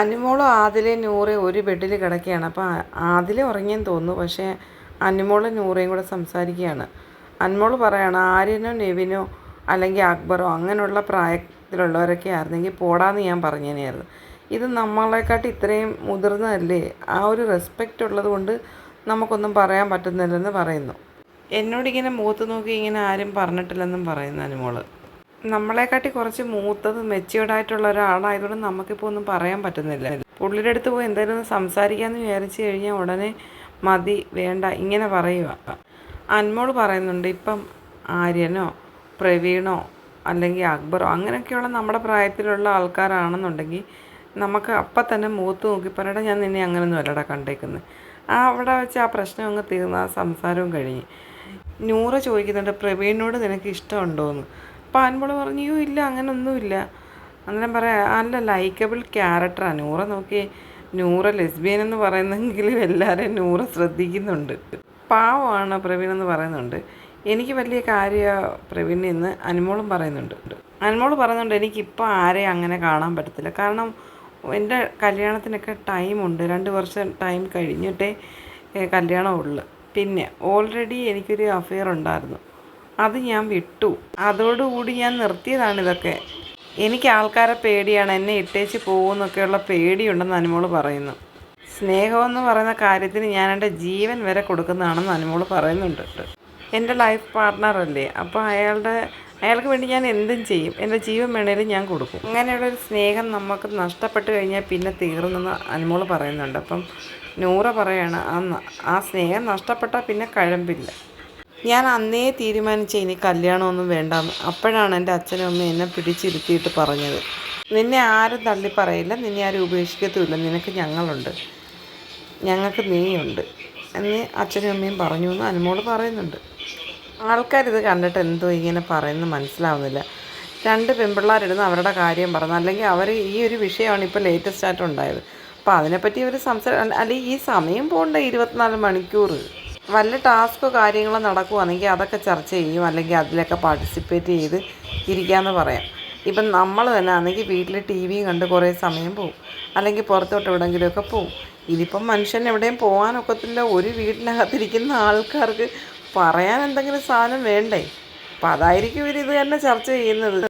അനുമോളും ആദിലെ നൂറേ ഒരു ബെഡിൽ കിടക്കുകയാണ്. അപ്പോൾ ആദിലെ ഉറങ്ങിയെന്ന് തോന്നുന്നു. പക്ഷേ അനുമോളും നൂറയും കൂടെ സംസാരിക്കുകയാണ്. അനുമോൾ പറയുകയാണ് ആര്യനോ നെവിനോ അല്ലെങ്കിൽ അക്ബറോ അങ്ങനെയുള്ള പ്രായത്തിലുള്ളവരൊക്കെ ആയിരുന്നെങ്കിൽ പോടാന്ന് ഞാൻ പറഞ്ഞതിനായിരുന്നു ഇത് നമ്മളെക്കാട്ടി ഇത്രയും മുതിർന്നതല്ലേ? ആ ഒരു റെസ്പെക്റ്റ് ഉള്ളത് കൊണ്ട് നമുക്കൊന്നും പറയാൻ പറ്റുന്നില്ലെന്ന് പറയുന്നു. എന്നോടിങ്ങനെ മുഖത്ത് നോക്കി ഇങ്ങനെ ആരും പറഞ്ഞിട്ടില്ലെന്നും പറയുന്നു അനുമോൾ. നമ്മളെക്കാട്ടി കുറച്ച് മൂത്തത് മെച്യൂർഡായിട്ടുള്ള ഒരാളായതുകൊണ്ട് നമുക്കിപ്പോൾ ഒന്നും പറയാൻ പറ്റുന്നില്ല. പുള്ളിയുടെ അടുത്ത് പോയി എന്തായാലും ഒന്ന് സംസാരിക്കാമെന്ന് വിചാരിച്ചു കഴിഞ്ഞാൽ ഉടനെ മതി വേണ്ട ഇങ്ങനെ പറയുക അൻമോൾ പറയുന്നുണ്ട് ഇപ്പം ആര്യനോ പ്രവീണോ അല്ലെങ്കിൽ അക്ബറോ അങ്ങനെയൊക്കെയുള്ള നമ്മുടെ പ്രായത്തിലുള്ള ആൾക്കാരാണെന്നുണ്ടെങ്കിൽ നമുക്ക് അപ്പം തന്നെ മൂത്ത് നോക്കി പറയട്ടെ ഞാൻ നിന്നെ അങ്ങനെയൊന്നും അല്ലടാ കണ്ടേക്കുന്നത് ആ അവിടെ വെച്ച് ആ പ്രശ്നം അങ്ങ് തീർന്ന ആ സംസാരവും കഴിഞ്ഞ്. നൂറ് ചോദിക്കുന്നുണ്ട് പ്രവീണിനോട് നിനക്ക് ഇഷ്ടമുണ്ടോയെന്ന് അപ്പോൾ അൻമോൾ പറഞ്ഞു ഇല്ല അങ്ങനൊന്നുമില്ല. അന്നേരം പറയാം അല്ല ലൈക്കബിൾ ക്യാരക്ടറാണ് നൂറ നോക്കി നൂറ ലെസ്ബിയൻ എന്ന് പറയുന്നെങ്കിലും എല്ലാവരെയും നൂറ ശ്രദ്ധിക്കുന്നുണ്ട്. പാവമാണ് പ്രവീൺ എന്ന് പറയുന്നുണ്ട്. എനിക്ക് വലിയ കാര്യ പ്രവീൺ എന്ന് അനുമോളും പറയുന്നുണ്ട്. അനുമോൾ പറയുന്നുണ്ട് എനിക്കിപ്പോൾ ആരെയും അങ്ങനെ കാണാൻ പറ്റത്തില്ല. കാരണം എന്റെ കല്യാണത്തിനൊക്കെ ടൈമുണ്ട് രണ്ട് വർഷം ടൈം കഴിഞ്ഞിട്ടേ കല്യാണമുള്ളു. പിന്നെ ഓൾറെഡി എനിക്കൊരു അഫെയർ ഉണ്ടായിരുന്നു. അത് ഞാൻ വിട്ടു. അതോടുകൂടി ഞാൻ നിർത്തിയതാണ് ഇതൊക്കെ. എനിക്ക് ആൾക്കാരെ പേടിയാണ്. എന്നെ ഇട്ടേച്ച് പോകുമെന്നൊക്കെയുള്ള പേടിയുണ്ടെന്ന് അനുമോൾ പറയുന്നു. സ്നേഹമെന്ന് പറയുന്ന കാര്യത്തിന് ഞാൻ എന്റെ ജീവൻ വരെ കൊടുക്കുന്നതാണെന്ന് അനുമോൾ പറയുന്നുണ്ട്. എന്റെ ലൈഫ് പാർട്ട്ണറല്ലേ അപ്പോൾ അയാളുടെ അയാൾക്ക് വേണ്ടി ഞാൻ എന്തും ചെയ്യും. എന്റെ ജീവൻ വേണേലും ഞാൻ കൊടുക്കും. അങ്ങനെയുള്ളൊരു സ്നേഹം നമുക്ക് നഷ്ടപ്പെട്ട് കഴിഞ്ഞാൽ പിന്നെ തീർന്നെന്ന് അനുമോൾ പറയുന്നുണ്ട്. അപ്പം നൂറ പറയാണ് ആ ആ സ്നേഹം നഷ്ടപ്പെട്ടാൽ പിന്നെ കഴമ്പില്ല. ഞാൻ അന്നേ തീരുമാനിച്ച ഇനി കല്യാണമൊന്നും വേണ്ട അപ്പോഴാണ് എന്റെ അച്ഛനും അമ്മയും എന്നെ പിടിച്ചിരുത്തിയിട്ട് പറഞ്ഞത്. നിന്നെ ആരും തള്ളി പറയില്ല. നിന്നെ ആരും ഉപേക്ഷിക്കത്തുമില്ല. നിനക്ക് ഞങ്ങളുണ്ട്. ഞങ്ങൾക്ക് നീയുണ്ട്. എന്ന് അച്ഛനും അമ്മയും പറഞ്ഞു എന്ന് അനുമോൾ പറയുന്നുണ്ട്. ആൾക്കാരിത് കണ്ടിട്ട് എന്തോ ഇങ്ങനെ പറയുന്നത് മനസ്സിലാവുന്നില്ല. രണ്ട് പെൺപിള്ളേരിടുന്ന് അവരുടെ കാര്യം പറഞ്ഞു. അല്ലെങ്കിൽ അവർ ഈ ഒരു വിഷയമാണ് ഇപ്പോൾ ലേറ്റസ്റ്റ് ആയിട്ട് അപ്പോൾ അതിനെപ്പറ്റി ഇവർ സംസാരം അല്ലെങ്കിൽ ഈ സമയം പോകണ്ട ഇരുപത്തിനാല് മണിക്കൂർ വല്ല ടാസ്കോ കാര്യങ്ങളോ നടക്കുവാണെങ്കിൽ അതൊക്കെ ചർച്ച ചെയ്യും അല്ലെങ്കിൽ അതിലൊക്കെ പാർട്ടിസിപ്പേറ്റ് ചെയ്ത് ഇരിക്കാമെന്ന് പറയാം. ഇപ്പം നമ്മൾ തന്നെ ആണെങ്കിൽ വീട്ടിൽ ടി വിയും കണ്ട് കുറേ സമയം പോവും. അല്ലെങ്കിൽ പുറത്തോട്ട് എവിടെയെങ്കിലുമൊക്കെ പോവും. ഇതിപ്പം മനുഷ്യൻ എവിടെയും പോകാനൊക്കത്തില്ല ഒരു വീട്ടിനകത്തിരിക്കുന്ന ആൾക്കാർക്ക് പറയാൻ എന്തെങ്കിലും സാധനം വേണ്ടേ? അപ്പം അതായിരിക്കും ഇവർ ഇത് തന്നെ ചർച്ച ചെയ്യുന്നത്.